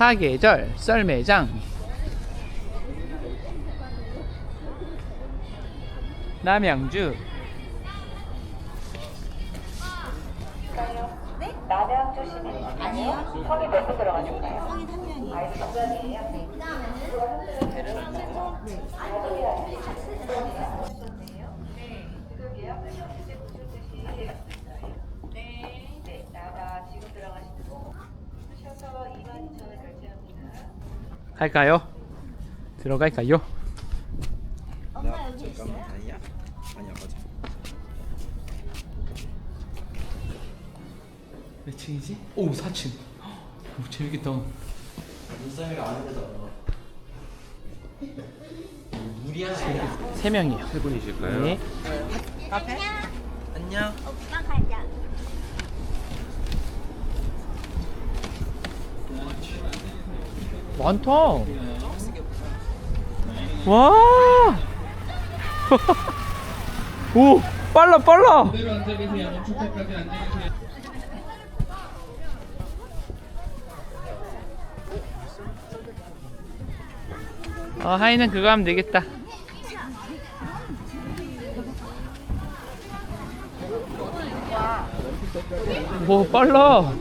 사계절 썰매장 남양주 남양주 시민 아니요. 성이 몇 분 들어가실까요? 성이 3명이에요. 네. 지금 예약하신 이제 보실 듯이 네. 네. 나가 지금 들어가시고 하셔서 22,000원 결제합니다. 갈까요? 들어갈까요? 나 잠깐만 아니야? 아니야 맞아 몇 층이지? 오 4층 오, 재밌겠다 눈썰미가 아닌데도 무리야 세 명이에요 세 분이실까요? 네. 안녕 오빠 가자. 많다. 와! 오, 빨라 빨라! 어, 하이는 그거 하면 되겠다. 오 빨라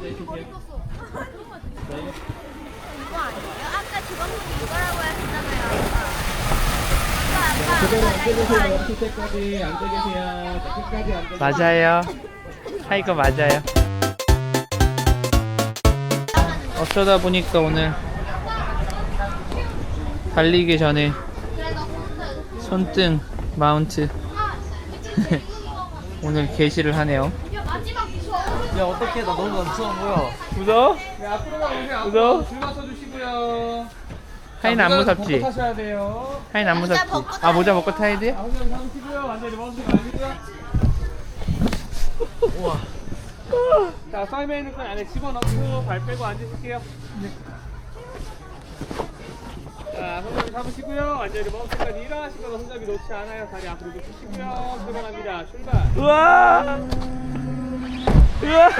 이거 아니에요? 아까 주방님 이거라고 이거? 맞아요. 하이거 맞아요. 어쩌다 보니까 오늘 달리기 전에 손등 마운트 오늘 게시를 하네요. 야 어떡해 나 너무 무서워 보여 무서워? 네, 앞으로 가보세요. 무서워? 앞으로 줄 맞춰 주시고요. 하이는 안 무섭지? 타셔야 돼요. 하이는 안 무섭지? 아 모자 벗고 타야 돼? 완전히. 우와. 자, 썰매 있는 건 안에 집어넣고 발 빼고 앉으실게요. 자, 손잡이 잡으시고요. 완전히 멈추까지 일어나시거나 손잡이 놓지 않아요. 다리 앞으로 눕히시고요. 출발합니다. 출발. 우와! 우와!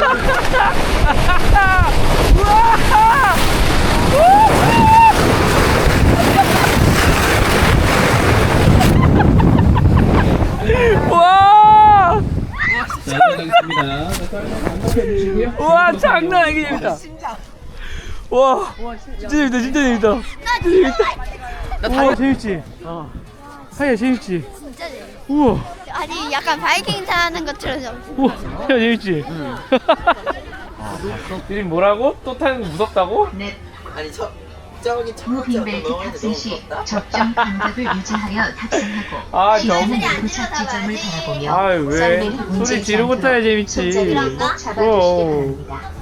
우와! 자, 일어나겠습니다. 자, 썰매 반복해 주시고요. 우와 장난 아니게 재밌다. 와 진짜 재밌다 진짜 재밌다. 우와 재밌지. 어. 하야 재밌지. 진짜 재밌어. 우와 아니 약간 바이킹 타는 것처럼 좀. 우와 야 재밌지. 이름 뭐라고? 또 타는 거 무섭다고? 아니 저 저기 무빙벨트 탑승 시 적정 간격을 유지하여 탑승하고 아 시간은 너무. 도착 지점을 바라보며 아유 왜 썰매를 소리 지르고 타야 재밌지. 손잡이를 꼭 어. 잡아주시기 바랍니다.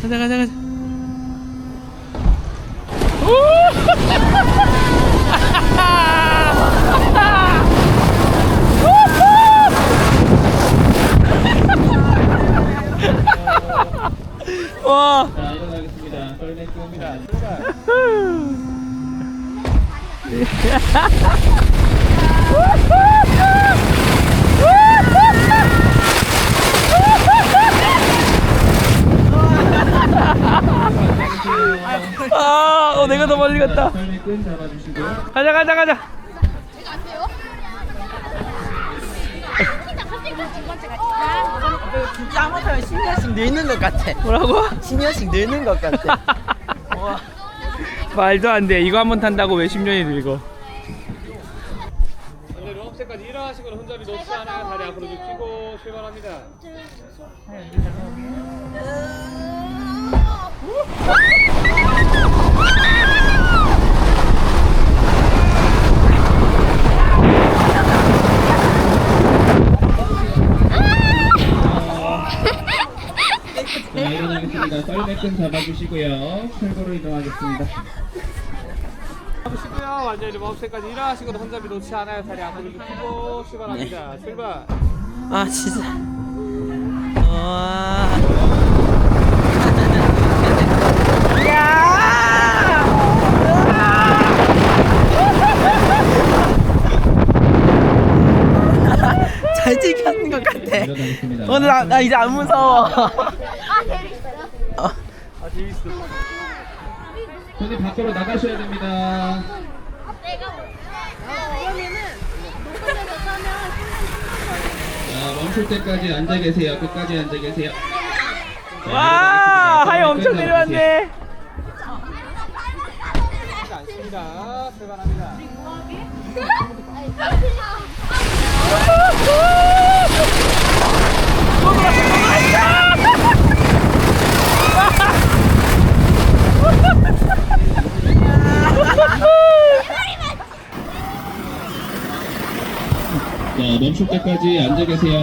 가자 가자 가자. 와. 자, 일어나겠습니다. 썰매 끄입니다. 출발. 아, 어, 내가 더 멀리 갔다. 가자, 가자, 가자. 진짜 한번타면 10년씩 늙는 것 같아 뭐라고? 10년씩 늙는 것 같아 와 말도 안 돼. 이거 한 번 탄다고 왜 10년이 늙어? 완전히 럼스까지 일어나시거나 손잡이 놓지 않아요. 다리 앞으로 눕히고 출발합니다. 썰매끈 잡아주시고요. 철거로 이동하겠습니다. 잡으시고요. 완전히 멈스까지 일어나시거나 손잡이 놓지 않아요. 다리 앞으로 눕히고 출발합니다. 출발. 아 진짜 와 잘 찍혔는 것 같아. 오늘 나, 나 이제 안 무서워 아. 어, 재밌어. 손님 밖으로 나가셔야 됩니다. 자, 멈출 때까지 앉아 계세요. 끝까지 앉아 계세요. 자, 와 하이 엄청. 내려왔네 않습니다. 출발합니다. 자, 멈출 때까지 앉아 계세요.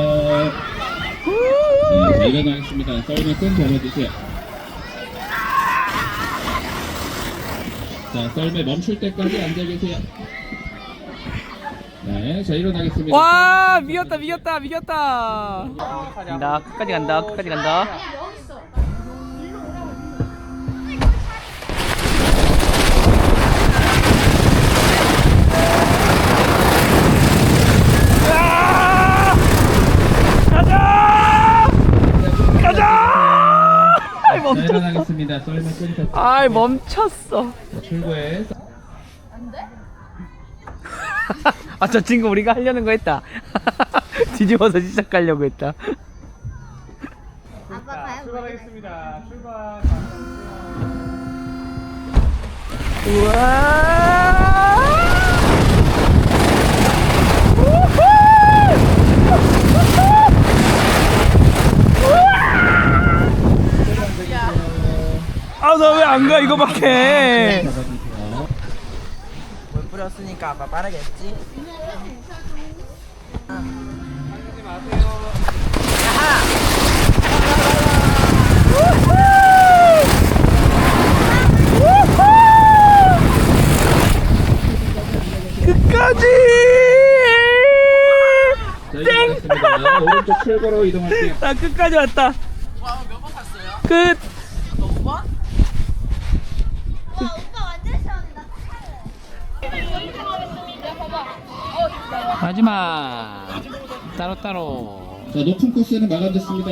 네, 자, 일어나겠습니다. 썰매 끈 잡아주세요. 자, 썰매 멈출 때까지 앉아 계세요. 네, 자, 일어나겠습니다. 와 미겼다 미겼다 미겼다 간다 끝까지 간다 끝까지 간다 아! 가자 가자 아이 자, 멈췄어 일어나겠습니다. 썰매 끈 잡고. 아이 멈췄어 자, 출구에 아 저 친구 우리가 하려는 거 했다 뒤집어서 시작하려고 했다 아빠 자, 가요. 출발하겠습니다. 출발. 우와 나 왜 안 가 이거밖에. 물 뿌렸으니까 아빠 빠르겠지? 끝까지 자, 일어나겠습니다. 오른쪽 출구로 이동할게요. 나 끝까지 왔다 몇번 탔어요? 끝 너 5번? 와 오빠 완전 시원하다. 마지막 따로따로 자, 높은 코스는 마감됐습니다.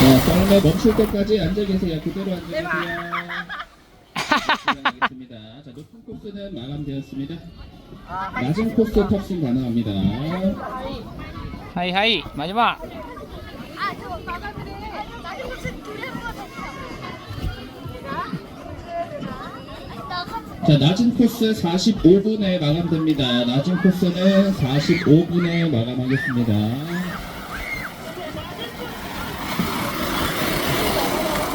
자, 썰매 멈출 때까지 앉아 계세요. 그대로 앉아 계세요. 일어나겠습니다. 자, 높은 코스는 마감되었습니다. 낮은 코스 탑승 가능합니다. 하이 하이 마지막 아 저거 그래. 나도 무슨 둘이 한번 자, 낮은 코스 45분에 마감됩니다. 낮은 코스는 45분에 마감하겠습니다.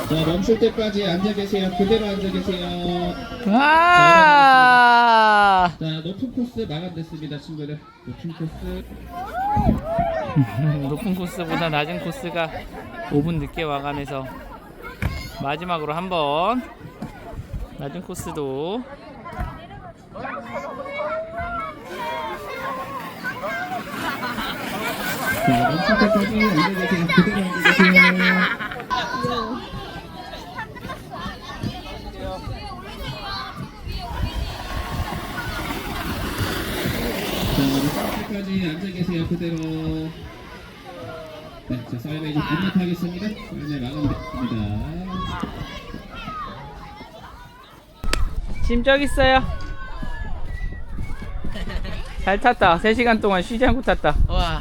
자, 멈출 때까지 앉아 계세요. 그대로 앉아 계세요. 와 자, 높은 코스 마감됐습니다, 친구들. 높은 코스. 높은 코스보다 낮은 코스가 5분 늦게 마감해서 마지막으로 한번 낮은 코스도 자, 멈출 때까지 앉아 계세요. 그대로 앉아 계세요. 때까지 앉아 계세요. 그대로. 네, 자, 썰매 이제 분막하겠습니다. 썰매 마감됐습니다. 짐 저기 있어요 잘 탔다 3시간 동안 쉬지 않고 탔다 와